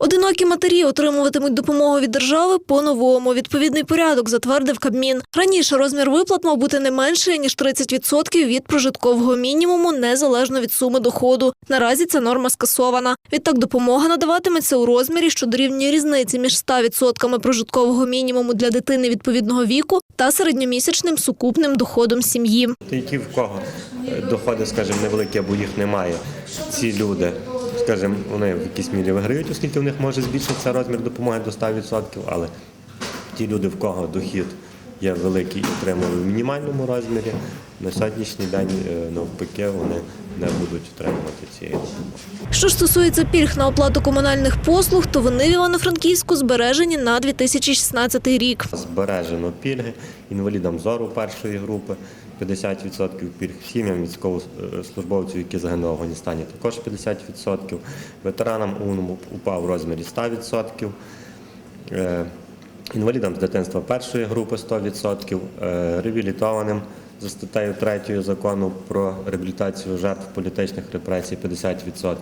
Одинокі матері отримуватимуть допомогу від держави по-новому. Відповідний порядок затвердив Кабмін. Раніше розмір виплат мав бути не менше ніж 30% від прожиткового мінімуму, незалежно від суми доходу. Наразі ця норма скасована. Відтак допомога надаватиметься у розмірі, що дорівнює різниці між 100% прожиткового мінімуму для дитини відповідного віку та середньомісячним сукупним доходом сім'ї. Ті, в кого доходи, скажімо, невеликі або їх немає, ці люди, скажімо, вони в якійсь мірі виграють, оскільки в них може збільшитися розмір допомоги до 100%, але ті люди, в кого дохід є великий і отримують в мінімальному розмірі, на сьогоднішній день е, навпаки вони не будуть отримувати цієї допомоги. Що ж стосується пільг на оплату комунальних послуг, то вони в Івано-Франківську збережені на 2016 рік. Збережено пільги інвалідам зору першої групи 50% пільг, сім'ям військовослужбовців, які загинули в Афганістані, також 50%, ветеранам УНУ УПА в розмірі 100%, е, інвалідам з дитинства першої групи 100%, е, реабілітованим за статтею 3 закону про реабілітацію жертв політичних репресій 50%,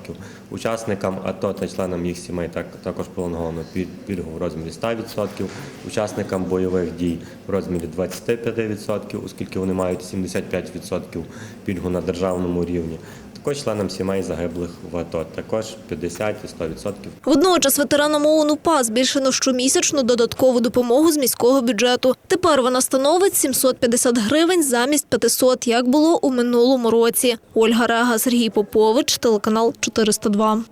учасникам АТО та членам їх сімей так, також пролонговано піль- пільгу в розмірі 100%, учасникам бойових дій в розмірі 25%, оскільки вони мають 75% пільгу на державному рівні. Також членам сімей загиблих в АТО, також 50 і 100%. Водночас ветеранам ООН УПА збільшено щомісячну додаткову допомогу з міського бюджету. Тепер вона становить 750 гривень замість 500, як було у минулому році. Ольга Рега, Сергій Попович, телеканал 402.